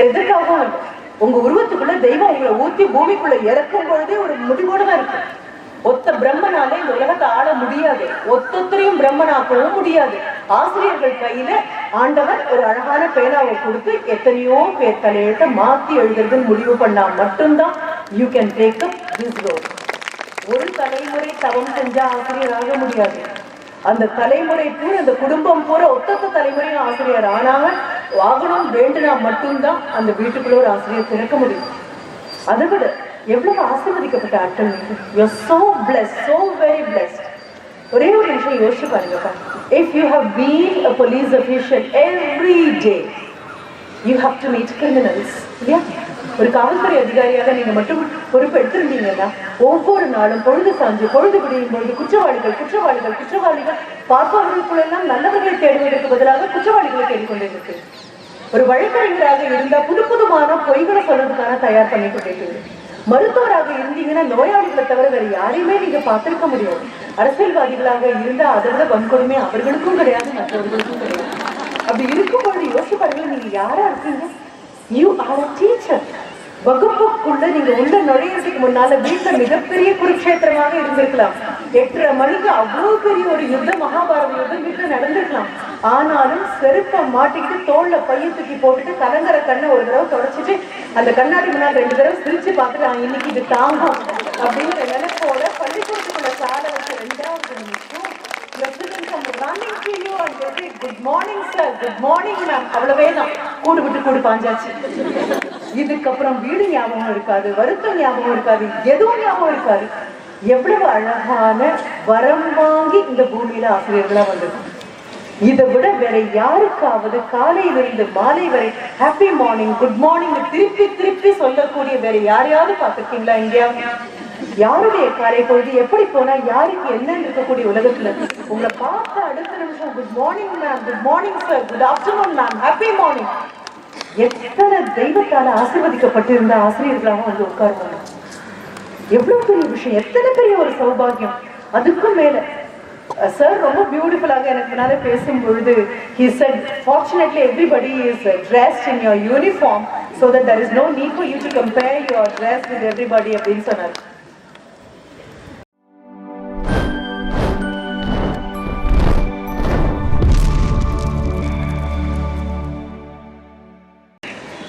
எதற்காக? உங்க உருவத்துக்குள்ள தெய்வம் உங்களை ஊத்தி பூமிக்குள்ள இறக்கும் பொழுதே ஒரு முடிவோடு தான் இருக்கும் ஒத்த பிரம்மனால இந்த உலகத்தை ஆள முடியாது. ஒத்தொத்தரையும் பிரம்மனாக்கவும் முடியாது. ஆசிரியர்கள் கையில ஆண்டவர் ஒரு அழகான பேனாவை கொடுத்து எத்தனையோ பேர் தலையெழுத்த மாத்தி எழுதுறதுன்னு முடிவு பண்ணா மட்டும்தான் you can take up this role ஒரு தலைமுறை தவம் செஞ்சா ஆசிரியர் ஆக முடியாது. அந்த தலைமுறை பூரா அந்த குடும்பம் பூரா ஒத்தொத்த தலைமுறையும் ஆசிரியர் ஆனாங்க. வாகனம் வேண்டுனா மட்டும்தான் அந்த வீட்டுக்குள்ள ஒரு ஆசிரியர் திறக்க முடியும். அதை விட எவ்வளவு ஆசீர்வதிக்கப்பட்ட ஆட்கள் you so blessed so very blessed ஒரே ஒரு விஷயம் யோசிச்சு பாருங்கப்பா if you have been a police official every day you have to meet criminals இல்லையா ஒரு காவல்துறை அதிகாரியாக நீங்க மட்டும் பொறுப்பு எடுத்திருந்தீங்கன்னா ஒவ்வொரு நாளும் பொழுது சாஞ்சு பொழுது குடியும் பொழுது குற்றவாளிகள் குற்றவாளிகள் குற்றவாளிகள் பார்ப்பவர்களுக்குள்ளெல்லாம் நல்லவர்களை தேடுவதற்கு பதிலாக குற்றவாளிகளை தேடிக்கொண்டிருக்கு. ஒரு வழக்கறிஞராக இருந்தா புது புதுமான பொய்களை சொல்றதுக்கான தயார் பண்ணி கொண்டிருக்கு மருத்துவராக இருந்தீங்கன்னா நோயாளிகளை தவிர வேற யாரையுமே நீங்க பார்த்திருக்க முடியாது. அரசியல்வாதிகளாக இருந்தா அதை விட வன்கொடுமை அவர்களுக்கும் கிடையாது மற்றவர்களுக்கும் கிடையாது. அப்படி இருக்கும் பொழுது பாருங்க நீங்க யாரா இருக்கீங்க? யூ ஆர் அ டீச்சர் வகுப்புக்குள்ள நீங்க உள்ள நுழையறதுக்கு முன்னால வீட்டுல மிகப்பெரிய குருக்ஷேத்திரமாக இருந்திருக்கலாம். எட்டரை மணிக்கு அவ்வளவு பெரிய ஒரு யுத்தம் மகாபாரத யுத்தம் வீட்டுல நடந்திருக்கலாம். ஆனாலும் செருப்பை மாட்டிக்கிட்டு தோல்ல பைய தூக்கி போட்டுட்டு கலங்கர கண்ணை ஒரு தடவை தொடச்சிட்டு அந்த கண்ணாடி முன்னாடி ரெண்டு தடவை சிரிச்சு பார்த்துட்டு இன்னைக்கு இது தாங்கும் அப்படிங்கிற நினைப்போட பள்ளிக்கூடத்துக்குள்ள சாலை வச்சு ரெண்டாவது நிமிஷம் president come running to you and அவ்வளவே தான். கூடு விட்டு கூடு பாஞ்சாச்சு. இதுக்கப்புறம் வீடு ஞாபகம் இருக்காது வருத்தம் ஞாபகம் இருக்காது எதுவும் ஞாபகம் இருக்காது. எவ்வளவு அழகான வரம் வாங்கி இந்த பூமியில ஆசிரியர்களா வந்திருக்கும் இதை விட வேற யாருக்காவது காலையிலிருந்து மாலை வரை ஹாப்பி மார்னிங் குட் மார்னிங் திருப்பி திருப்பி சொல்லக்கூடிய வேற யாரையாவது பார்த்துருக்கீங்களா இந்தியா யாருடைய காலை பொழுது எப்படி போனா யாருக்கு என்ன இருக்கக்கூடிய உலகத்துல? உங்களை பார்த்த அடுத்த நிமிஷம் good morning ma'am good morning sir good afternoon ma'am happy morning எத்தனை தெய்வத்தால ஆசிர்வதிக்கப்பட்டிருந்த ஆசிரியர்களாக வந்து உட்காருவாங்க எவ்வளவு பெரிய விஷயம். எத்தனை பெரிய ஒரு சௌபாகியம். அதுக்கும் மேல சார் ரொம்ப பியூட்டிஃபுல்லாக எனக்கு முன்னாலே பேசும் பொழுது he said fortunately everybody is dressed in your uniform so that there is no no need for you to compare அப்படின்னு சொன்னார்.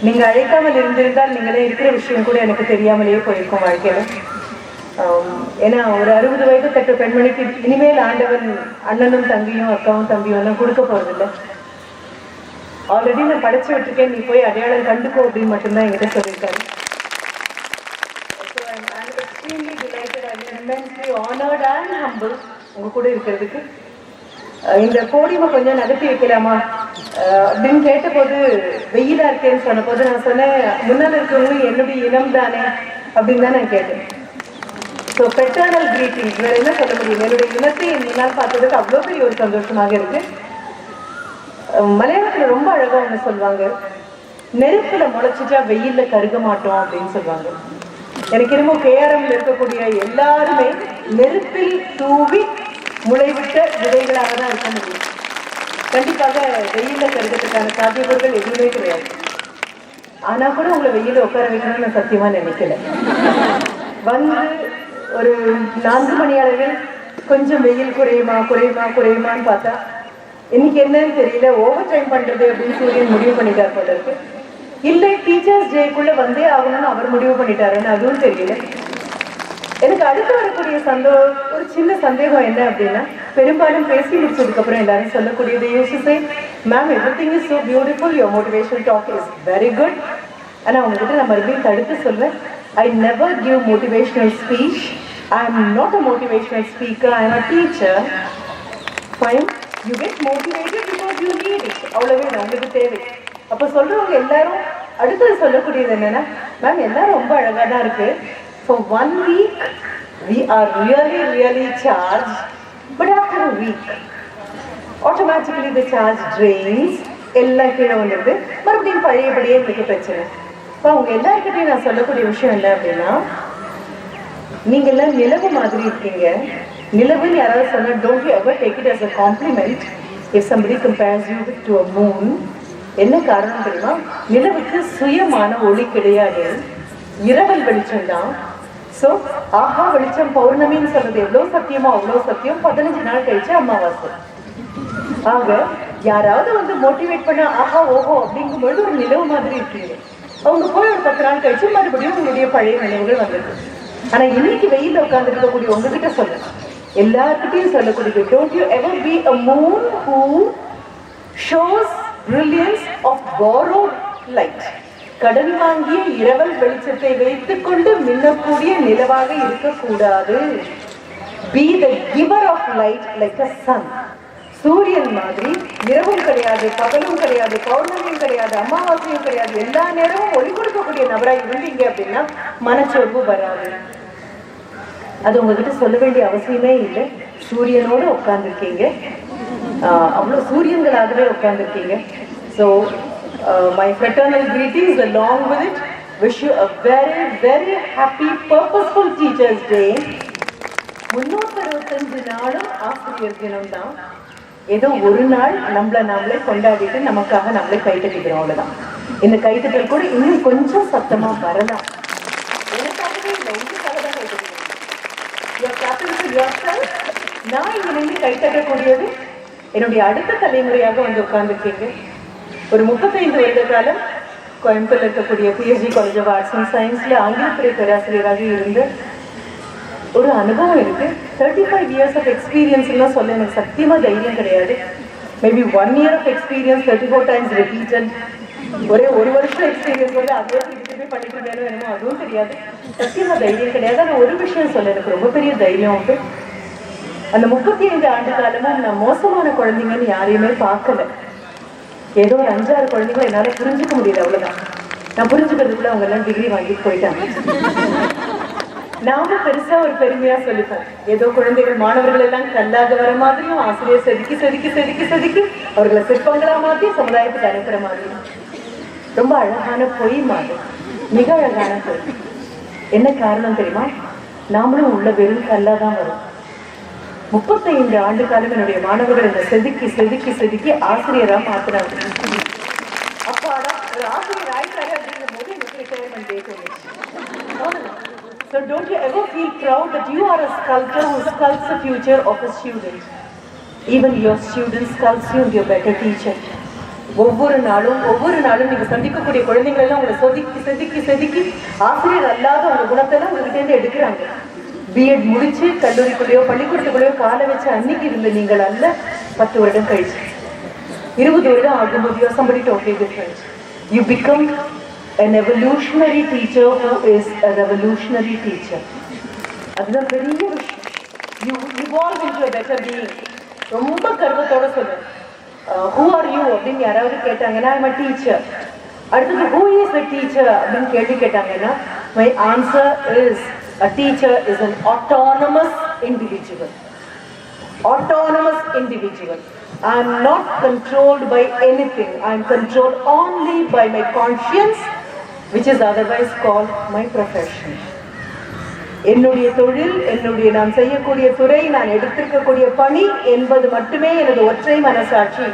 நீங்க அழைக்காமல் இருந்திருந்தால் நீங்களே இருக்கிற விஷயம் கூட எனக்கு தெரியாமலேயே போயிருக்கும் வாழ்க்கையில. ஏன்னா ஒரு அறுபது வயது கட்ட பெண்மணிக்கு இனிமேல் ஆண்டவன் அண்ணனும் தம்பியும் அக்காவும் தம்பியும் எல்லாம் கொடுக்க போறதில்லை. ஆல்ரெடி நான் படைச்சு விட்டுருக்கேன் நீ போய் அடையாளம் கண்டுக்கோ அப்படின்னு மட்டும்தான் என்கிட்ட சொல்லியிருக்காரு. உங்க கூட இருக்கிறதுக்கு. இந்த கோடிமை கொஞ்சம் நடத்தி வைக்கலாமா? அப்படின்னு கேட்டபோது வெயிலா இருக்கேன்னு சொன்னபோது நான் சொன்னேன் முன்னால் இருக்கிறவங்க என்னுடைய இனம் தானே? அப்படின்னு தான் நான் கேட்டேன். ஸோ பெட்டர்னல் கிரீட்டிங் வேற என்ன சொல்ல முடியும்? என்னுடைய இனத்தை என்னால் பார்த்ததுக்கு அவ்வளோ பெரிய ஒரு சந்தோஷமாக இருக்கு. மலையாளத்தில் ரொம்ப அழகாக ஒண்ணு சொல்லுவாங்க நெருப்புல முளைச்சிட்டா வெயில்ல கருக மாட்டோம் அப்படின்னு சொல்லுவாங்க எனக்கு என்னமோ கேஆர்எம்ல இருக்கக்கூடிய எல்லாருமே நெருப்பில் தூவி முளைவிட்ட விதைகளாக தான் இருக்க முடியும். கண்டிப்பாக வெயில கருகிறதுக்கான சாத்தியக்கூறுகள் எதுவுமே கிடையாது. ஆனா கூட உங்களை வெயில உட்கார வைக்கணும்னு நான் சத்தியமா நினைக்கல. வந்து ஒரு நான்கு மணி அளவில் கொஞ்சம் வெயில் குறையுமா குறையுமா குறையுமான்னு பார்த்தா இன்னைக்கு என்னன்னு தெரியல ஓவர் டைம் பண்றது அப்படின்னு சூரியன் முடிவு பண்ணிட்டார் போல இருக்கு. இல்லை டீச்சர்ஸ் டேக்குள்ள வந்தே ஆகணும்னு அவர் முடிவு பண்ணிட்டாருன்னு அதுவும் தெரியல. எனக்கு அடுத்து வரக்கூடிய சந்தோ ஒரு சின்ன சந்தேகம் என்ன அப்படின்னா பெரும்பாலும் பேசி முடிச்சதுக்கு அப்புறம் எல்லாரும் சொல்லக்கூடியது யோசிச்சு ma'am everything is so beautiful your motivational talk is very good ஆனால் உங்ககிட்ட நான் மறுபடியும் தடுத்து சொல்வேன் I never give motivational speech I am not a motivational speaker I am a teacher fine you get motivated because you need it அவ்வளவே உங்களுக்கு தேவை. அப்போ சொல்கிறவங்க எல்லாரும் அடுத்தது சொல்லக்கூடியது என்னென்னா மேம் எல்லாம் ரொம்ப அழகாக தான் இருக்குது for one week we are really really charged but after a week automatically the charge drains எல்லாம் கீழே வந்துடுது. மறுபடியும் பழையபடியே எங்களுக்கு பிரச்சனை. இப்போ அவங்க எல்லாருக்கிட்டையும் நான் சொல்லக்கூடிய விஷயம் என்ன அப்படின்னா நீங்க எல்லாம் நிலவு மாதிரி இருக்கீங்க. நிலவுன்னு யாராவது சொன்னால் don't you ever take it as a compliment if somebody compares you to a moon என்ன காரணம் தெரியுமா? நிலவுக்கு சுயமான ஒளி கிடையாது. இரவல் வெளிச்சம் தான் சோ ஆஹா வெளிச்சம் பௌர்ணமின்னு சொல்றது எவ்வளவு சத்தியமோ அவ்வளவு சத்தியம். பதினஞ்சு நாள் கழிச்சு அமாவாசை. ஆக யாராவது வந்து மோட்டிவேட் பண்ண ஆஹா ஓஹோ அப்படிங்கும்பொழுது ஒரு நிலவு மாதிரி இருக்கீங்க அவங்க போய் ஒரு பத்து நாள் கழிச்சு மறுபடியும் உங்களுடைய பழைய நினைவுகள் வந்திருக்கு ஆனா இன்னைக்கு வெயில்ல உட்கார்ந்து இருக்கக்கூடிய உங்ககிட்ட சொல்லலாம் எல்லாருக்கிட்டையும் சொல்லக்கூடியது don't you ever be a moon who shows brilliance of borrowed light கடன் வாங்கிய இரவல் வெளிச்சத்தை வைத்துக்கொண்டு மின்னக்கூடிய நிலவாக இருக்கக்கூடாது. Be the giver of light like a sun சூரியன் மாதிரி இரவும் கிடையாது பகலும் கிடையாது பௌர்ணமியும் கிடையாது அமாவாசையும் கிடையாது. எல்லா நேரமும் ஒளி கொடுக்கக்கூடிய நபராக இருந்தீங்க அப்படின்னா மனச்சோர்வு வராது. அது உங்ககிட்ட சொல்ல வேண்டிய அவசியமே இல்லை. சூரியனோடு உட்கார்ந்துருக்கீங்க. அவ்வளோ சூரியன்களாகவே உட்கார்ந்துருக்கீங்க. So Uh, my fraternal greetings along with it. Wish you a very very happy purposeful teachers day. முன்னூத்தி அறுபத்தஞ்சு நாளும் ஆசிரியர் தினம் தான் ஏதோ ஒரு நாள் நம்மளை நாமளே கொண்டாடிட்டு நமக்காக நம்மளே கைத்தட்டிக்கிறோம் அவ்வளோதான் இந்த கைத்தட்டல் கூட இன்னும் கொஞ்சம் சத்தமா வரலாம். எனக்காகவே இல்லை உங்களுக்காக தான் கைத்தட்டிக்கிறேன் நான் இங்க நின்று கைத்தட்டக்கூடியது. என்னுடைய அடுத்த தலைமுறையாக வந்து உட்கார்ந்துருக்கீங்க. ஒரு முப்பத்தைந்து வருட காலம் கோயம்புத்தூர்ல இருக்கக்கூடிய PSG College of Arts and சயின்ஸ்ல ஆங்கிலத்துறை பேராசிரியராக இருந்து ஒரு அனுபவம் இருக்கு. தேர்ட்டி ஃபைவ் இயர்ஸ் ஆஃப் எக்ஸ்பீரியன்ஸ்லாம் சொல்ல எனக்கு சத்தியமா தைரியம் கிடையாது. Maybe one year of experience thirty four times repeated ஒரே ஒரு வருஷம் எக்ஸ்பீரியன்ஸ் வந்து அதே திருப்பி பண்ணிட்டு இருந்தாலும் என்னமோ அதுவும் தெரியாது. சத்தியமா தைரியம் கிடையாது. ஆனால் ஒரு விஷயம் சொல்ல எனக்கு ரொம்ப பெரிய தைரியம் உண்டு. அந்த முப்பத்தி ஐந்து ஆண்டு காலமும் நான் மோசமான குழந்தைங்கன்னு யாரையுமே பார்க்கல. ஏதோ ஒரு அஞ்சாறு குழந்தைங்களும் என்னால புரிஞ்சுக்க முடியல அவ்வளவுதான். நான் புரிஞ்சுக்கிறதுக்குள்ள அவங்க எல்லாம் டிகிரி வாங்கிட்டு போயிட்டாங்க. நாம பெருசா ஒரு பெருமையா சொல்லிப்போம் ஏதோ குழந்தைகள் மாணவர்கள் எல்லாம் கல்லாக வர மாதிரியும் ஆசிரியர் செதுக்கி செதுக்கி செதுக்கி செதுக்கி அவர்களை சிற்பங்களா மாத்தி சமுதாயத்துக்கு அனுப்புற மாதிரியும் ரொம்ப அழகான பொய் மாதிரி. மிக அழகான பொய். என்ன காரணம் தெரியுமா? நாமளும் உள்ள வெறும் கல்லா தான் வரும். முப்பத்தைந்து ஆண்டு காலம் என்னுடைய மாணவர்கள் இந்த செதுக்கி செதுக்கி செதுக்கி ஆசிரியரா மாத்துறாங்க அப்பாடா ஒரு ஆசிரியர் ஆயிட்டாரு அப்படிங்கிற போது எனக்கு retirement date So don't you ever feel proud that you are a sculptor who sculpts the future of a student. Even your student sculpts you into a better teacher. ஒவ்வொரு நாளும் ஒவ்வொரு நாளும் நீங்க சந்திக்கக்கூடிய குழந்தைகள் எல்லாம் உங்களை செதுக்கி செதுக்கி செதுக்கி ஆசிரியர் அல்லாத உங்க குணத்தெல்லாம் உங்ககிட்ட இருந்து எடுக்கிறாங்க பிஎட் முடிச்சு கல்லூரிக்குள்ளேயோ பள்ளிக்கூடத்துக்குள்ளேயோ காலை வச்சு அன்னைக்கு இருந்த நீங்கள் அல்ல. பத்து வருடம் கழிச்சு. இருபது வருடம் ஆகும்போது you somebody totally different you become an evolutionary teacher who is a revolutionary teacher. அதுதான் பெரிய விஷயம். You evolve into a better ரொம்ப கர்வத்தோட சொல்லுவேன் ஹூ ஆர் யூ அப்படின்னு யாராவது கேட்டாங்கன்னா ஐம் அ டீச்சர் அடுத்தது ஹூ இஸ் த டீச்சர் அப்படின்னு கேள்வி கேட்டாங்கன்னா my answer is A teacher is an autonomous individual autonomous individual. I am not controlled by anything. I am controlled only by my conscience, which is otherwise called my profession. என்னுடைய தொழில் என்னுடைய நான் செய்யக்கூடிய துறை நான் எடுத்திருக்கக்கூடிய பணி என்பது மட்டுமே எனது ஒற்றை மனசாட்சி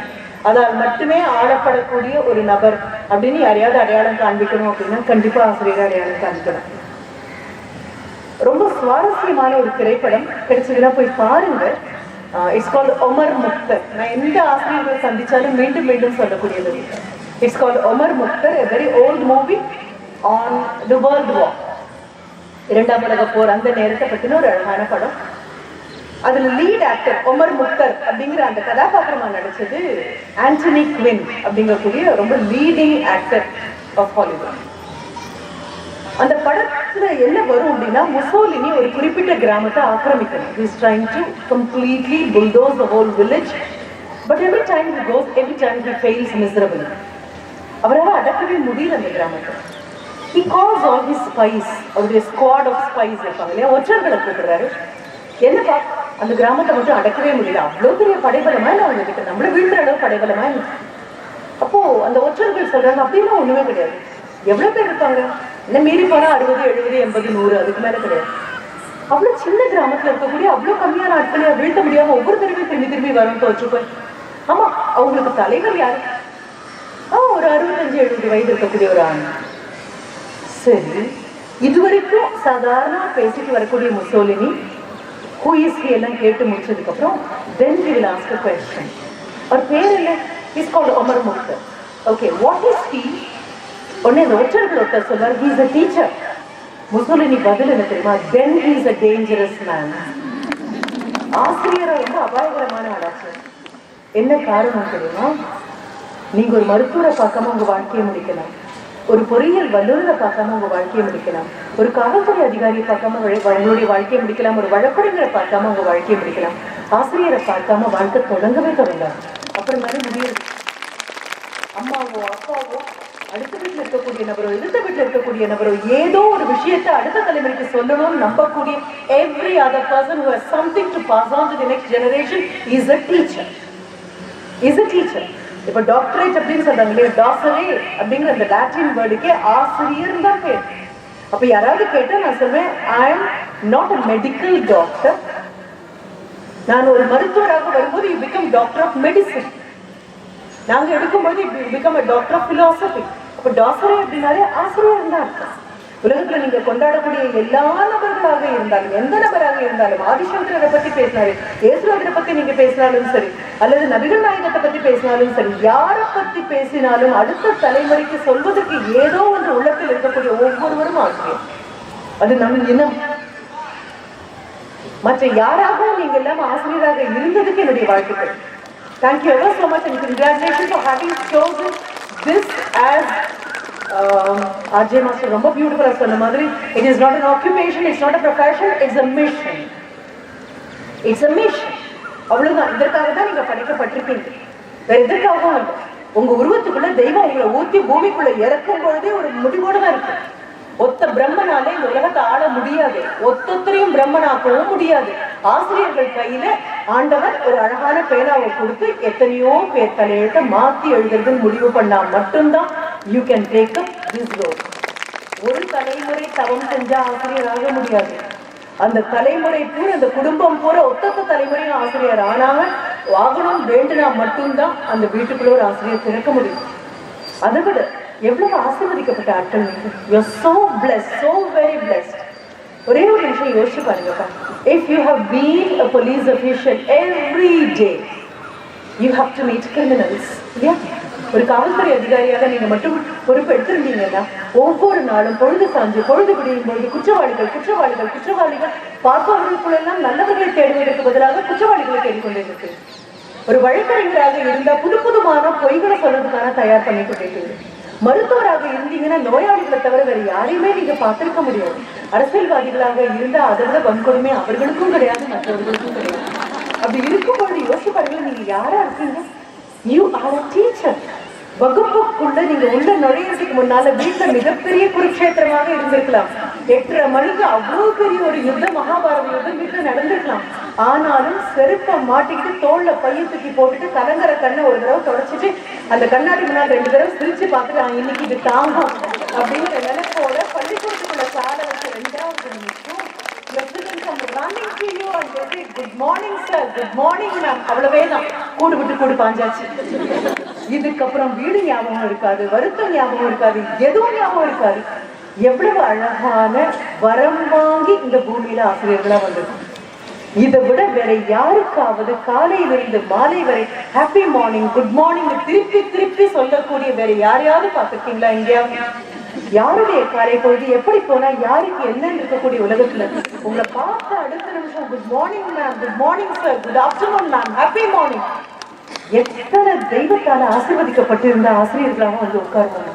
அதால் மட்டுமே ஆளப்படக்கூடிய ஒரு நபர் அப்படின்னு யாரையாவது அடையாளம் காண்பிக்கணும் அப்படின்னா கண்டிப்பாக ஆசிரியர் அடையாளம் காண்பிக்கணும் ரொம்ப சுவாரஸ்யமான ஒரு திரைப்படம். கிடைச்சதுன்னா போய் பாருங்க. இட்ஸ் கால்ட் ஒமர் முக்தர் நான் எந்த ஆசிரியர்களை சந்திச்சாலும் மீண்டும் மீண்டும் சொல்லக்கூடியது. It's called Omar Mukhtar a very old movie on the World War இரண்டாம் உலக போர் அந்த நேரத்தை பற்றின ஒரு அழகான படம். அதுல லீட் ஆக்டர் ஒமர் முக்தர் அப்படிங்கிற அந்த கதாபாத்திரமா நடிச்சது ஆண்டனி குவின் அப்படிங்கக்கூடிய ரொம்ப லீடிங் ஆக்டர் ஆஃப் ஹாலிவுட் அந்த படத்துல என்ன வரும் அப்படின்னா முசோலினி ஒரு குறிப்பிட்ட கிராமத்தை ஆக்கிரமிக்கணும் is trying to completely bulldoze the whole village but every time he goes every time he fails miserable அவரால் அடக்கவே முடியல அந்த கிராமத்தை. He calls all his spies அவருடைய ஸ்குவாட் ஆஃப் ஸ்பைஸ் இருப்பாங்க இல்லையா? ஒற்றர்களை கூப்பிடுறாரு என்னப்பா? அந்த கிராமத்தை மட்டும் அடக்கவே முடியல. அவ்வளோ பெரிய படைபலமா இல்லை அவங்க கிட்ட நம்மள வீழ்ற அளவு படைபலமா இல்லை. அப்போ அந்த ஒற்றர்கள் சொல்றாங்க அப்படின்னா ஒண்ணுமே கிடையாது. எவ்வளவு பேர் இருப்பாங்க? என்ன மீறி போனால் அறுபது எழுபது எண்பது நூறு அதுக்கு மேலே கிடையாது. அவ்வளோ சின்ன கிராமத்தில் இருக்கக்கூடிய அவ்வளோ கம்மியான ஆட்களை வீழ்த்த முடியாமல் ஒவ்வொரு தடவையும் திரும்பி திரும்பி வரும் தோற்று போய் அவங்களுக்கு தலைவர் யார்? ஆ அறுபத்தஞ்சு எழுபது வயது இருக்கக்கூடிய ஒரு ஆண். சரி இதுவரைக்கும் சாதாரண பேசிட்டு வரக்கூடிய முசோலினி ஹூ இஸ் எல்லாம் கேட்டு முடிச்சதுக்கப்புறம் then we will ask a question அவர் பேர் என்ன? Is called Omar Mukhtar okay what is he உடனே அந்த ஒற்றர்கள் ஒருத்தர் சொல்வார் he's is a teacher Mussolini பதில் என்ன தெரியுமா? Then he's is a dangerous man ஆசிரியரை ரொம்ப அபாயகரமான ஆளாச்சு என்ன காரணம் தெரியுமா? நீங்க ஒரு மருத்துவரை பார்க்காம உங்க வாழ்க்கையை முடிக்கலாம். ஒரு பொறியியல் வல்லுநரை பார்க்காம உங்க வாழ்க்கையை முடிக்கலாம். ஒரு காவல்துறை அதிகாரியை பார்க்காம உங்களுடைய வாழ்க்கையை முடிக்கலாம். ஒரு வழக்கறிஞரை பார்க்காம உங்க வாழ்க்கையை முடிக்கலாம். ஆசிரியரை பார்க்காம வாழ்க்கை தொடங்கவே தொடங்காது அப்புறம் மாதிரி அடுத்த வீட்டில் இருக்கக்கூடிய நபரோ எதிர்த்த வீட்டில் இருக்கக்கூடிய நபரோ ஏதோ ஒரு விஷயத்தை அடுத்த தலைமுறைக்கு சொல்லணும்னு நம்பக்கூடிய every other person who has something to pass on to the next generation is a teacher is a teacher இப்போ டாக்டரேட் அப்படின்னு சொல்றாங்க இல்லையா? டாக்டரே அப்படிங்கிற அந்த லாட்டின் வேர்டுக்கே ஆசிரியர் தான் பேர். அப்ப யாராவது கேட்டா நான் சொல்வேன் I am not a medical doctor நான் ஒரு மருத்துவராக வரும்போது you become doctor of medicine நாங்க எடுக்கும்போது become a doctor of philosophy அப்போ டாக்டரே அப்படின்னாலே ஆசிரியர் தான் அர்த்தம். உலகத்துல நீங்க கொண்டாடக்கூடிய எல்லா நபர்களாக இருந்தாலும் எந்த நபராக இருந்தாலும் ஆதிசங்கரரை பத்தி பேசினாரு இயேசுவரை பத்தி நீங்க பேசினாலும் சரி அல்லது நபிகள் நாயகத்தை பத்தி பேசினாலும் சரி யாரை பத்தி பேசினாலும் அடுத்த தலைமுறைக்கு சொல்வதற்கு ஏதோ ஒன்று உள்ளத்தில் இருக்கக்கூடிய ஒவ்வொருவரும் ஆசிரியர். அது நம் இனம். மற்ற யாராகவும் நீங்க எல்லாம் ஆசிரியராக இருந்ததுக்கு என்னுடைய வாழ்த்துக்கள். Thank you ever so much and congratulations for having chosen this as um, RJ Master ரொம்ப பியூட்டிஃபுல்லா சொன்ன மாதிரி it is not an occupation, it's not a profession, it's a mission. It's a mission. அவ்வளவுதான் இதற்காக தான் நீங்க படைக்கப்பட்டிருக்கீங்க வேற எதற்காகவும் இல்லை உங்க உருவத்துக்குள்ள தெய்வம் உங்களை ஊத்தி பூமிக்குள்ள இறக்கும் பொழுதே ஒரு முடிவோட தான் இருக்கு ஒத்த பிரம்மனாலே இந்த உலகத்தை ஆள முடியாது. ஒத்தொத்தரையும் பிரம்மனாக்கவும் முடியாது. ஆசிரியர்கள் கையில ஆண்டவர் ஒரு அழகான பேனாவை கொடுத்து எத்தனையோ பேர் தலையெழுத்த மாத்தி எழுதுறதுன்னு முடிவு பண்ணா மட்டும்தான் you can take up this road ஒரு தலைமுறை தவம் செஞ்சா ஆசிரியர் ஆக முடியாது. அந்த தலைமுறை பூரா அந்த குடும்பம் பூரா ஒத்தொத்த தலைமுறையும் ஆசிரியர் ஆனாங்க. ஆகணும் வேண்டுனா மட்டும்தான் அந்த வீட்டுக்குள்ள ஒரு ஆசிரியர் திறக்க முடியும். அதை விட எவ்வளவு ஆசீர்வதிக்கப்பட்ட ஆட்கள் நீங்க you so blessed so very blessed ஒரே ஒரு விஷயம் யோசிச்சு பாருங்கப்பா if you have been a police official every day you have to meet criminals இல்லையா ஒரு காவல்துறை அதிகாரியாக நீங்க மட்டும் பொறுப்பு எடுத்திருந்தீங்கன்னா ஒவ்வொரு நாளும் பொழுது சாஞ்சு பொழுது குடியும் பொழுது குற்றவாளிகள் குற்றவாளிகள் குற்றவாளிகள் பார்ப்பவர்களுக்குள்ளெல்லாம் நல்லவர்களை தேடுவதற்கு பதிலாக குற்றவாளிகளை தேடிக்கொண்டிருக்கு ஒரு வழக்கறிஞராக இருந்தால் புது புதுமான பொய்களை சொல்றதுக்கான தயார் பண்ணி கொண்டிருக்கிறது மருத்துவராக இருந்தீங்கன்னா நோயாளிகளை தவிர வேற யாரையுமே நீங்க பார்த்திருக்க முடியாது. அரசியல்வாதிகளாக இருந்தா அதை விட வன்கொடுமை அவர்களுக்கும் கிடையாது மற்றவர்களுக்கும் கிடையாது. அப்படி இருக்கும்பொழுது யோசிச்சு நீங்க யாரா இருக்கீங்க? யூ ஆர் அ டீச்சர் வகுப்புக்குள்ள நீங்க உள்ள நுழையிறதுக்கு முன்னால வீட்டுல மிகப்பெரிய குருக்ஷேத்திரமாக இருந்திருக்கலாம். எட்டரை மணிக்கு அவ்வளவு பெரிய ஒரு யுத்தம் மகாபாரத யுத்தம் வீட்டுல நடந்திருக்கலாம். ஆனாலும் செருப்பை மாட்டிக்கிட்டு தோல்ல பைய தூக்கி போட்டுட்டு கலங்கர கண்ணை ஒரு தடவை தொடச்சிட்டு அந்த கண்ணாடி முன்னாடி ரெண்டு தடவை சிரிச்சு பார்த்துட்டு இன்னைக்கு இது தாங்கும். அப்படிங்கிற நினைப்போட பள்ளிக்கூடத்துக்குள்ள சாலை வச்சு ரெண்டாவது நிமிஷம் President come running to you and they say, good morning sir, good morning ma'am. அவ்வளவே தான். கூடு விட்டு கூடு பாஞ்சாச்சு. இதுக்கப்புறம் வீடு ஞாபகம் இருக்காது வருத்தம் ஞாபகம் இருக்காது எதுவும் ஞாபகம் இருக்காது. எவ்வளவு அழகான வரம் வாங்கி இந்த பூமியில ஆசிரியர்களா வந்திருக்கும். இதை விட வேற யாருக்காவது காலையிலிருந்து மாலை வரை ஹாப்பி மார்னிங் குட் மார்னிங் திருப்பி திருப்பி சொல்லக்கூடிய வேற யாரையாவது பார்த்துருக்கீங்களா இங்கேயா யாருடைய காலை பொழுது எப்படி போனா யாருக்கு என்ன இருக்கக்கூடிய உலகத்துல? உங்களை பார்த்த அடுத்த நிமிஷம் good morning ma'am good morning sir good afternoon ma'am happy morning எத்தனை தெய்வத்தால ஆசீர்வதிக்கப்பட்டிருந்த ஆசிரியர்களாக வந்து உட்காருவாங்க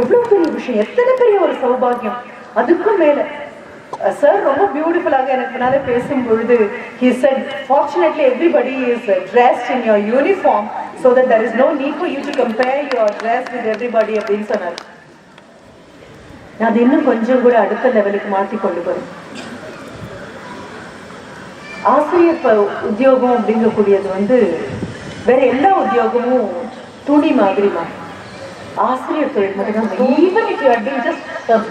எவ்வளவு பெரிய விஷயம். எத்தனை பெரிய ஒரு சௌபாகியம். அதுக்கும் மேல சார் ரொம்ப பியூட்டிஃபுல்லாக எனக்கு முன்னால பேசும் பொழுது he said fortunately everybody is dressed in your uniform so that there is no no for you to compare your dress with everybody அப்படின்னு சொன்னார். அது இன்னும் கொஞ்சம் கூட அடுத்த லெவலுக்கு மாத்தி கொண்டு வரும். ஆசிரியர் உத்தியோகம் அப்படிங்கக்கூடியது வந்து வேற எல்லா உத்தியோகமும் துணி மாதிரிமா ஆசிரியர் தொழில் மட்டும்தான் even if you are doing just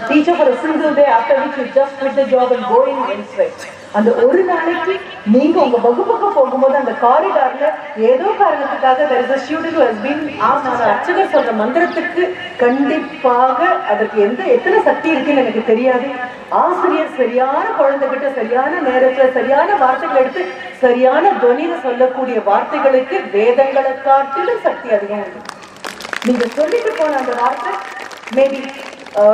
teacher for a single day after which you just quit the job and go in elsewhere அந்த ஒரு நாளைக்கு நீங்க உங்க வகுப்புக்கு போகும்போது அந்த காரிடார்ல ஏதோ காரணத்துக்காக there is a student who has been அர்ச்சகர் சொல்ற மந்திரத்துக்கு கண்டிப்பாக அதற்கு எந்த எத்தனை சக்தி இருக்குன்னு எனக்கு தெரியாது. ஆசிரியர் சரியான குழந்தைகிட்ட சரியான நேரத்துல சரியான வார்த்தைகள் எடுத்து சரியான துவனியில சொல்லக்கூடிய வார்த்தைகளுக்கு வேதங்களை காட்டிலும் சக்தி அதிகம். இருக்கு நீங்க சொல்லிட்டு போன அந்த வார்த்தை மேபி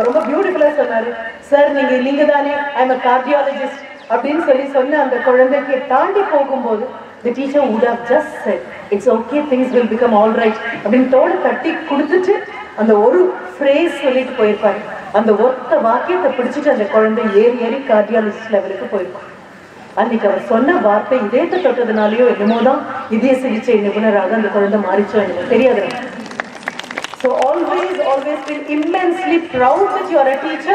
ரொம்ப பியூட்டிஃபுல்லா சொன்னாரு. சார் நீங்க நீங்க தானே ஐ எம் கார்டியாலஜிஸ்ட் அப்படின்னு சொல்லி சொன்ன அந்த குழந்தைக்கு தாண்டி போகும்போது the teacher would have just said it's okay things will become all right அப்படின்னு தோடு தட்டி கொடுத்துட்டு அந்த ஒரு ஃப்ரேஸ் சொல்லிட்டு போயிருப்பாரு அந்த ஒத்த வாக்கியத்தை பிடிச்சிட்டு அந்த குழந்தை ஏறி ஏறி கார்டியாலஜிஸ்ட் லெவலுக்கு போயிருப்பான் அன்னைக்கு அவர் சொன்ன வார்த்தை இதயத்தை தொட்டதுனாலயோ என்னமோ தான் இதய சிகிச்சை நிபுணராக அந்த குழந்தை மாறிச்சோ எனக்கு தெரியாது எனக்கு. So always, always feel immensely proud that you are a teacher.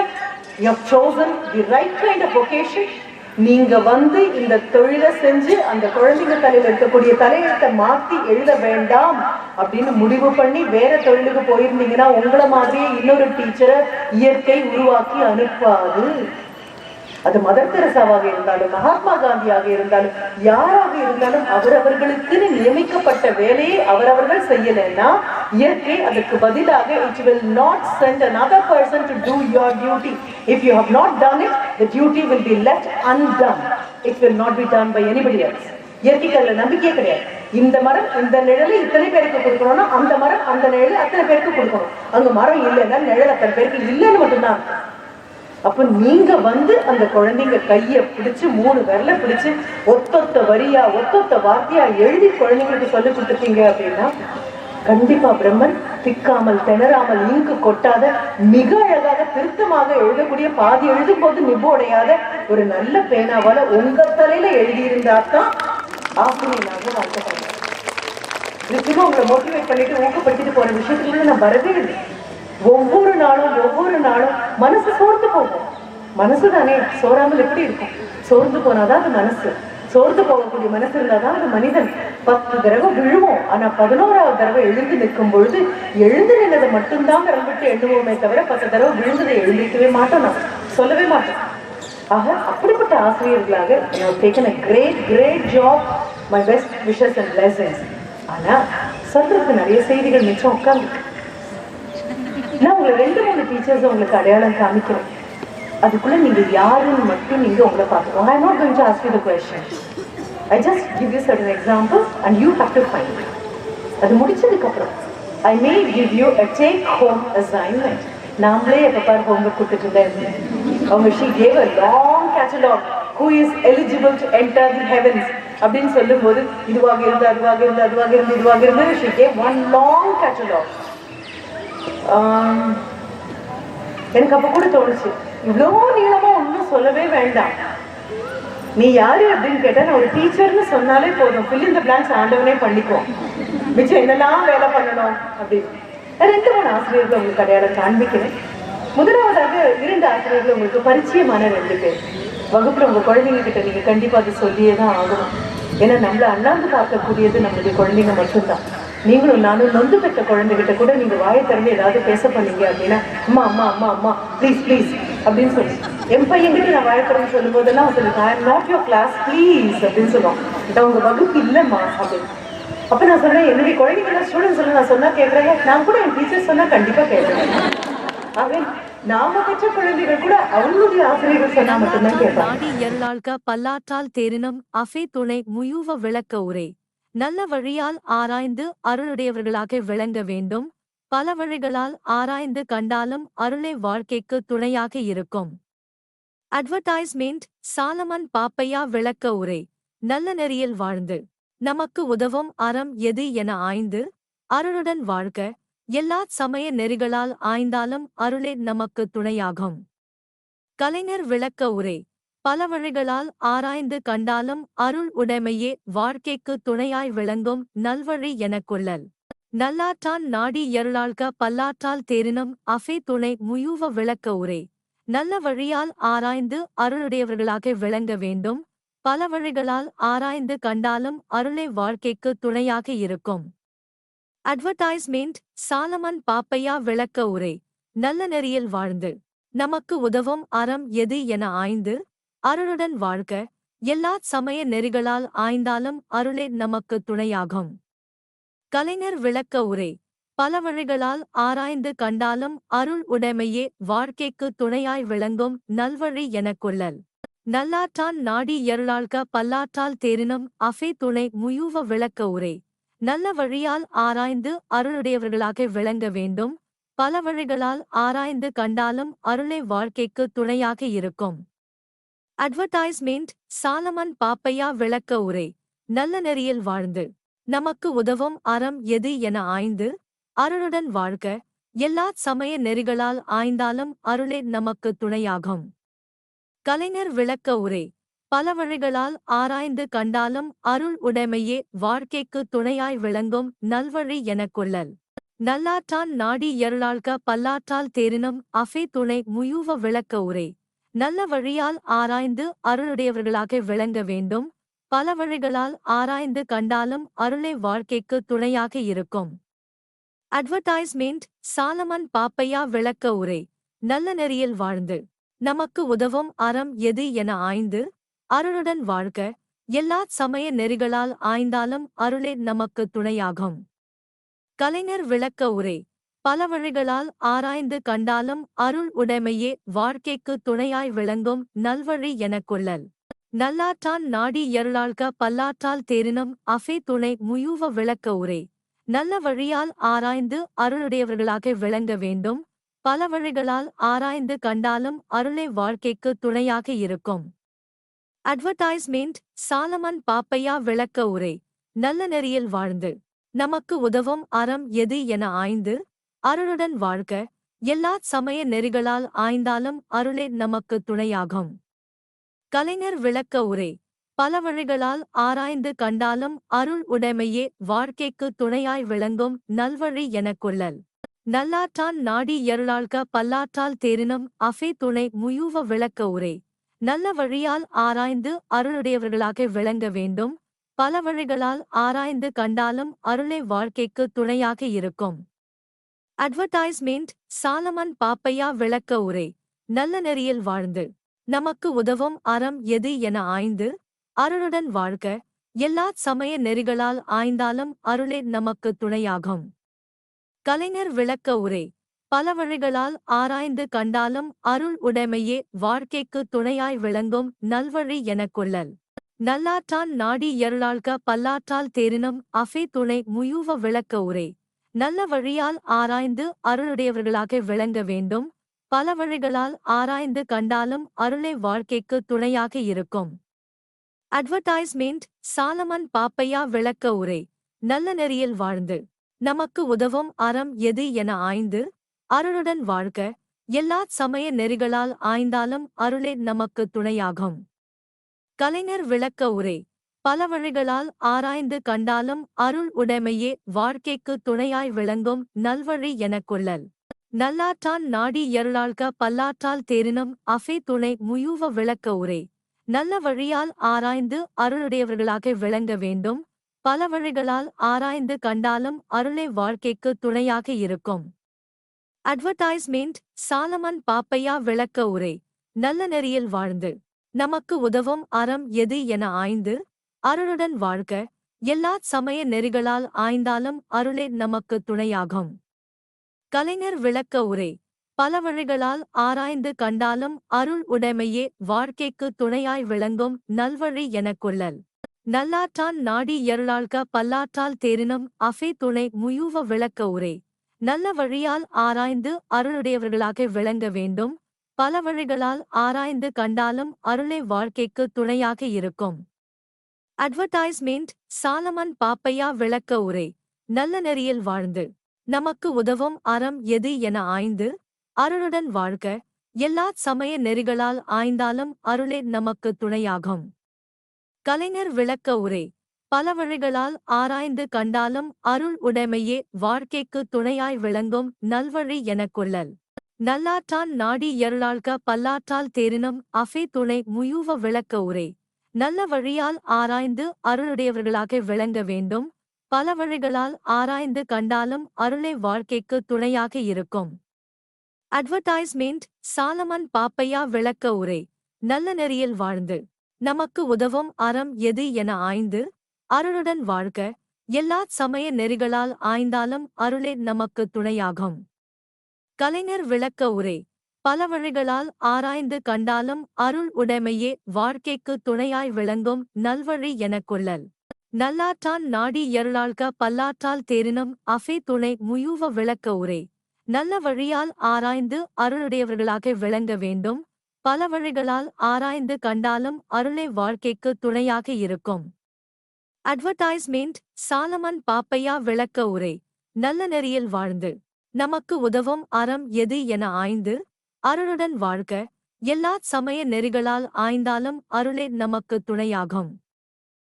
You have chosen the right kind of vocation. நீங்க வந்து இந்த தொழிலை செஞ்சு அந்த குழந்தைங்க தலையில இருக்கக்கூடிய தலையெழுத்தை மாத்தி எழுத வேண்டாம் அப்படின்னு முடிவு பண்ணி வேற தொழிலுக்கு போயிருந்தீங்கன்னா உங்களை மாதிரியே இன்னொரு டீச்சரை இயற்கை உருவாக்கி அனுப்பாது. அது மதர் தெரசாவாக இருந்தாலும் மகாத்மா காந்தியாக இருந்தாலும் யாராக இருந்தாலும் அவரவர்களுக்குன்னு நியமிக்கப்பட்ட வேலையை அவரவர்கள் செய்யலைன்னா இயற்கை அதற்கு பதிலாக it will not send another person to do your duty. If you have not done it the duty will be left undone. It will not be done by anybody else. இயற்கைக்கு அதில் நம்பிக்கையே கிடையாது. இந்த மரம் இந்த நிழலை இத்தனை பேருக்கு கொடுக்கணும்னா அந்த மரம் அந்த நிழலை அத்தனை பேருக்கு கொடுக்கணும். அங்க மரம் இல்லைன்னா நிழல் அத்தனை பேருக்கு இல்லைன்னு மட்டும்தான். அப்போ அப்ப நீங்க வந்து அந்த குழந்தைங்க கைய பிடிச்சு மூணு விரல பிடிச்சு ஒத்தொத்த வரியா ஒத்தொத்த வார்த்தையா எழுதி குழந்தைங்களுக்கு சொல்லி கொடுத்துட்டீங்க அப்படின்னா கண்டிப்பா பிரம்மன் திக்காமல் திணறாமல் இங்கு கொட்டாத மிக அழகாக திருத்தமாக எழுதக்கூடிய பாதி எழுதும் போது நிபோடையாத ஒரு நல்ல பேனாவால உங்க தலையில எழுதியிருந்தா தான் ஆசிரியனாக வாழ்க்கை நிச்சயமா உங்களை மோட்டிவேட் பண்ணிட்டு ஊக்கப்படுத்திட்டு போற விஷயத்துல நான் வரவே இல்லை. ஒவ்வொரு நாளும் ஒவ்வொரு நாளும் மனசு சோர்ந்து போகும். மனசு தானே சோறாமல் எப்படி இருக்கும்? சோர்ந்து போனாதான் அது மனசு. சோர்ந்து போகக்கூடிய மனசு இருந்தாதான் அது மனிதன். பத்து தடவை விழுவோம். ஆனா பதினோராவது தடவை எழுந்து நிற்கும் பொழுது எழுந்து நின்னதை மட்டும்தான் விரல் விட்டு எண்ணுவோமே தவிர பத்து தடவை விழுந்ததை எழுந்திருக்கவே மாட்டோம் நான் சொல்லவே மாட்டோம். ஆக அப்படிப்பட்ட ஆசிரியர்களாக taken a great great job my best wishes and lessons ஆனா சொல்றதுக்கு நிறைய செய்திகள் மிச்சம் உட்கார்ந்து நான் உங்களை ரெண்டு மூணு டீச்சர்ஸ் உங்களுக்கு அடையாளம் காமிக்கிறேன். அதுக்குள்ள நீங்க யாருன்னு மட்டும் நீங்க உங்களை பார்த்துக்கோங்க. I not going to ask you the question I just give you certain example and you have to find அது முடிச்சதுக்கப்புறம் I may give you a take home assignment நாமளே எப்போ பாரு ஹோம்ஒர்க் கொடுத்துட்டு இருந்தேன் அவங்க she gave a long catalogue who is eligible to enter the heavens அப்படின்னு சொல்லும்போது இதுவாக இருந்து அதுவாக இருந்து அதுவாக இருந்து இதுவாக இருந்து she gave one long catalogue எனக்கு அப்போ கூட தோணுச்சு. இவ்வளோ நீளமாக ஒன்றும் சொல்லவே வேண்டாம். நீ யாரு அப்படின்னு கேட்டா நான் ஒரு டீச்சர்னு சொன்னாலே போதும். Fill இந்த பிளான்ஸ் ஆண்டவனே பண்ணிக்கும் மிச்சம் என்னெல்லாம் வேலை பண்ணணும் அப்படின்னு. ரெண்டு மூணு ஆசிரியர்கள் உங்களுக்கு அடையாளம் காண்பிக்கிறேன். முதலாவதாக இரண்டு ஆசிரியர்கள் உங்களுக்கு பரிச்சயமான ரெண்டு பேர். வகுப்புல உங்க குழந்தைங்க கிட்ட நீங்க கண்டிப்பா அது சொல்லியே தான் ஆகணும். ஏன்னா நம்மளை அண்ணாந்து பார்க்கக்கூடியது நம்மளுடைய குழந்தைங்க மட்டும்தான். நீங்களும் நானும் நொந்து பெற்ற குழந்தைகிட்ட கூட நீங்க வாயை திறந்து ஏதாவது பேச பண்ணீங்க அப்படின்னா அம்மா அம்மா அம்மா அம்மா ப்ளீஸ் ப்ளீஸ் அப்படின்னு சொல்லி. என் பையன்கிட்ட நான் திறந்து சொல்லும் போதெல்லாம் சொல்லுங்க I not your class please அப்படின்னு சொல்லுவான். இது உங்க வகுப்பு இல்லைம்மா அப்படின்னு. அப்ப நான் சொன்னேன் என்னுடைய குழந்தைங்க ஸ்டூடெண்ட் சொல்ல நான் சொன்னா கேட்கறாங்க நான் கூட என் டீச்சர் சொன்னா கண்டிப்பா கேட்கறேன் அவன் நாம பெற்ற குழந்தைகள் கூட அவங்களுடைய ஆசிரியர்கள் சொன்னா மட்டும்தான் கேட்பாங்க. நாடி எருளாள்க பல்லாற்றால் தேரினம் அஃபே துணை முயூவ விளக்க உரை. நல்ல வழியால் ஆராய்ந்து அருளுடையவர்களாக விளங்க வேண்டும். பல வழிகளால் ஆராய்ந்து கண்டாலும் அருளே வாழ்க்கைக்கு துணையாக இருக்கும். அட்வர்டைஸ்மெண்ட் சாலமன் பாப்பையா விளக்க உரை. நல்ல நெறியில் வாழ்ந்து. நமக்கு உதவும் அறம் எது என ஆய்ந்து அருளுடன் வாழ்க. எல்லா சமய நெறிகளால் ஆய்ந்தாலும் அருளே நமக்கு துணையாகும். கலைஞர் விளக்க உரை. பல வழிகளால் ஆராய்ந்து கண்டாலும் அருள் உடைமையே வாழ்க்கைக்கு துணையாய் விளங்கும் நல்வழி எனக் கொள்ளல். நல்லாற்றான் நாடி எருளாழ்க பல்லாற்றால் தேரினும் அஃபே துணை முயூவ விளக்க உரை. நல்ல வழியால் ஆராய்ந்து அருளுடையவர்களாக விளங்க வேண்டும். பல வழிகளால் ஆராய்ந்து கண்டாலும் அருளே வாழ்க்கைக்கு துணையாக இருக்கும். அட்வர்டைஸ்மெண்ட் சாலமன் பாப்பையா விளக்க உரை. நல்ல நெறியில் வாழ்ந்து. நமக்கு உதவும் அறம் எது என ஆய்ந்து. அருளுடன் வாழ்க. எல்லா சமய நெறிகளால் ஆய்ந்தாலும் அருளே நமக்கு துணையாகும். கலைஞர் விளக்க உரை. பல வழிகளால் ஆராய்ந்து கண்டாலும் அருள் உடைமையே வாழ்க்கைக்கு துணையாய் விளங்கும் நல்வழி எனக் கொள்ளல் நல்லாற்றான் நாடி எருளாள்க பல்லாற்றால் தேரினும் அஃபே துணை முயூவ விளக்க உரை. நல்ல வழியால் ஆராய்ந்து அருளுடையவர்களாக விளங்க வேண்டும். பல வழிகளால் ஆராய்ந்து கண்டாலும் அருளே வாழ்க்கைக்கு துணையாக இருக்கும். அட்வர்டைஸ்மெண்ட் சாலமன் பாப்பையா விளக்க உரை. நல்ல நெறியில் வாழ்ந்து. நமக்கு உதவும் அறம் எது என ஆய்ந்து அருளுடன் வாழ்க. எல்லா சமய நெறிகளால் ஆய்ந்தாலும் அருளே நமக்கு துணையாகும். கலைஞர் விளக்க உரை. பல வழிகளால் ஆராய்ந்து கண்டாலும் அருள் உடைமையே வாழ்க்கைக்கு துணையாய் விளங்கும் நல்வழி எனக் கொள்ளல். நல்லாற்றான் நாடி எருளாள்க பல்லாற்றால் தேரினும் அஃபே துணை முயூவ விளக்க உரை. நல்ல வழியால் ஆராய்ந்து அருளுடையவர்களாக விளங்க வேண்டும். பல வழிகளால் ஆராய்ந்து கண்டாலும் அருளே வாழ்க்கைக்கு துணையாக இருக்கும். அட்வர்டைஸ்மெண்ட் சாலமன் பாப்பையா விளக்க உரை. நல்ல நெறியில் வாழ்ந்து. நமக்கு உதவும் அறம் எது என ஆய்ந்து அருளுடன் வாழ்க. எல்லா சமய நெறிகளால் ஆய்ந்தாலும் அருளே நமக்கு துணையாகும். கலைஞர் விளக்க உரை. பல வழிகளால் ஆராய்ந்து கண்டாலும் அருள் உடைமையே வாழ்க்கைக்கு துணையாய் விளங்கும் நல்வழி எனக் கொள்ளல். நல்லாற்றான் நாடி எருளாழ்க பல்லாற்றால் தேரினும் அஃபே துணை முயூவ விளக்க உரை. நல்ல வழியால் ஆராய்ந்து அருளுடையவர்களாக விளங்க வேண்டும். பல வழிகளால் ஆராய்ந்து கண்டாலும் அருளே வாழ்க்கைக்கு துணையாக இருக்கும். அட்வர்டைஸ்மெண்ட் சாலமன் பாப்பையா விளக்க உரை. நல்ல நெறியில் வாழ்ந்து. நமக்கு உதவும் அறம் எது என ஆய்ந்து. அருளுடன் வாழ்க. எல்லா சமய நெறிகளால் ஆய்ந்தாலும் அருளே நமக்கு துணையாகும். கலைஞர் விளக்க உரை. பல வழிகளால் ஆராய்ந்து கண்டாலும் அருள் உடைமையே வாழ்க்கைக்கு துணையாய் விளங்கும் நல்வழி எனக் கொள்ளல். நல்லாற்றான் நாடி எருளாள்க பல்லாற்றால் தேரினும் அஃபே துணை முயூவ விளக்க உரை. நல்ல வழியால் ஆராய்ந்து அருளுடையவர்களாக விளங்க வேண்டும். பல வழிகளால் ஆராய்ந்து கண்டாலும் அருளே வாழ்க்கைக்கு துணையாக இருக்கும். அட்வர்டைஸ்மெண்ட் சாலமன் பாப்பையா விளக்க உரை. நல்ல நெறியில் வாழ்ந்து. நமக்கு உதவும் அறம் எது என ஆய்ந்து அருளுடன் வாழ்க. எல்லா சமய நெறிகளால் ஆய்ந்தாலும் அருளே நமக்கு துணையாகும். கலைஞர் விளக்க உரை. பல வழிகளால் ஆராய்ந்து கண்டாலும் அருள் உடைமையே வாழ்க்கைக்கு துணையாய் விளங்கும் நல்வழி எனக் கொள்ளல். நல்லாற்றான் நாடி எருளாழ்க பல்லாற்றால் தேரினும் அஃபே துணை முயூவ விளக்க உரை. நல்ல வழியால் ஆராய்ந்து அருளுடையவர்களாக விளங்க வேண்டும். பல வழிகளால் ஆராய்ந்து கண்டாலும் அருளே வாழ்க்கைக்கு துணையாக இருக்கும். அட்வர்டைஸ்மெண்ட் சாலமன் பாப்பையா விளக்க உரை. நல்ல நெறியில் வாழ்ந்து. நமக்கு உதவும் அறம் எது என ஆய்ந்து அருளுடன் வாழ்க. எல்லா சமய நெறிகளால் ஆய்ந்தாலும் அருளே நமக்கு துணையாகும். கலைஞர் விளக்க உரை. பல வழிகளால் ஆராய்ந்து கண்டாலும் அருள் உடைமையே வாழ்க்கைக்கு துணையாய் விளங்கும் நல்வழி எனக் கொள்ளல். நல்லாற்றான் நாடி எருளாழ்க பல்லாற்றால் தேரினும் அஃபே துணை முயூவ விளக்க உரை. நல்ல வழியால் ஆராய்ந்து அருளுடையவர்களாக விளங்க வேண்டும். பல வழிகளால் ஆராய்ந்து கண்டாலும் அருளே வாழ்க்கைக்கு துணையாக இருக்கும். அட்வர்டைஸ்மெண்ட் சாலமன் பாப்பையா விளக்க உரை. நல்ல நெறியில் வாழ்ந்து. நமக்கு உதவும் அறம் எது என ஆய்ந்து. அருளுடன் வாழ்க. எல்லா சமய நெறிகளால் ஆய்ந்தாலும் அருளே நமக்கு துணையாகும். கலைஞர் விளக்க உரை. பல வழிகளால் ஆராய்ந்து கண்டாலும் அருள் உடைமையே வாழ்க்கைக்கு துணையாய் விளங்கும் நல்வழி எனக் கொள்ளல் நல்லாற்றான் நாடி எருளாள்க பல்லாற்றால் தேரினும் அஃபே துணை முயூவ விளக்க உரை. நல்ல வழியால் ஆராய்ந்து அருளுடையவர்களாக விளங்க வேண்டும். பல வழிகளால் ஆராய்ந்து கண்டாலும் அருளே வாழ்க்கைக்கு துணையாக இருக்கும். அட்வர்டைஸ்மெண்ட் சாலமன் பாப்பையா விளக்க உரை. நல்ல நெறியில் வாழ்ந்து. நமக்கு உதவும் அறம் எது என ஆய்ந்து அருளுடன் வாழ்க. எல்லா சமய நெறிகளால் ஆய்ந்தாலும் அருளே நமக்கு துணையாகும். கலைஞர் விளக்க உரை. பல வழிகளால் ஆராய்ந்து கண்டாலும் அருள் உடைமையே வாழ்க்கைக்கு துணையாய் விளங்கும் நல்வழி எனக் கொள்ளல் நல்லாற்றான் நாடி எருளாள்க பல்லாற்றால் தேரினும் அஃபே துணை முயூவ விளக்க உரை. நல்ல வழியால் ஆராய்ந்து அருளுடையவர்களாக விளங்க வேண்டும். பல வழிகளால் ஆராய்ந்து கண்டாலும் அருளே வாழ்க்கைக்கு துணையாக இருக்கும். அட்வர்டைஸ்மெண்ட் சாலமன் பாப்பையா விளக்க உரை. நல்ல நெறியில் வாழ்ந்து. நமக்கு உதவும் அறம் எது என ஆய்ந்து அருளுடன் வாழ்க. எல்லா சமய நெறிகளால் ஆய்ந்தாலும் அருளே நமக்கு துணையாகும். கலைஞர் விளக்க உரை. பல வழிகளால் ஆராய்ந்து கண்டாலும் அருள் உடைமையே வாழ்க்கைக்கு துணையாய் விளங்கும் நல்வழி எனக் கொள்ளல். நல்லாற்றான் நாடி எருளாழ்க பல்லாற்றால் தேரினும் அஃபே துணை முயூவ விளக்க உரை. நல்ல வழியால் ஆராய்ந்து அருளுடையவர்களாக விளங்க வேண்டும். பல வழிகளால் ஆராய்ந்து கண்டாலும் அருளே வாழ்க்கைக்கு துணையாக இருக்கும். அட்வர்டைஸ்மெண்ட் சாலமன் பாப்பையா விளக்க உரை. நல்ல நெறியில் வாழ்ந்து. நமக்கு உதவும் அறம் எது என ஆய்ந்து. அருளுடன் வாழ்க. எல்லா சமய நெறிகளால் ஆய்ந்தாலும் அருளே நமக்கு துணையாகும்.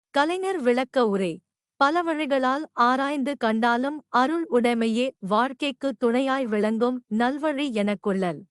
கலைஞர் விளக்க உரை. பல வழிகளால் ஆராய்ந்து கண்டாலும் அருள் உடைமையே வாழ்க்கைக்கு துணையாய் விளங்கும் நல்வழி எனக் கொள்ளல்.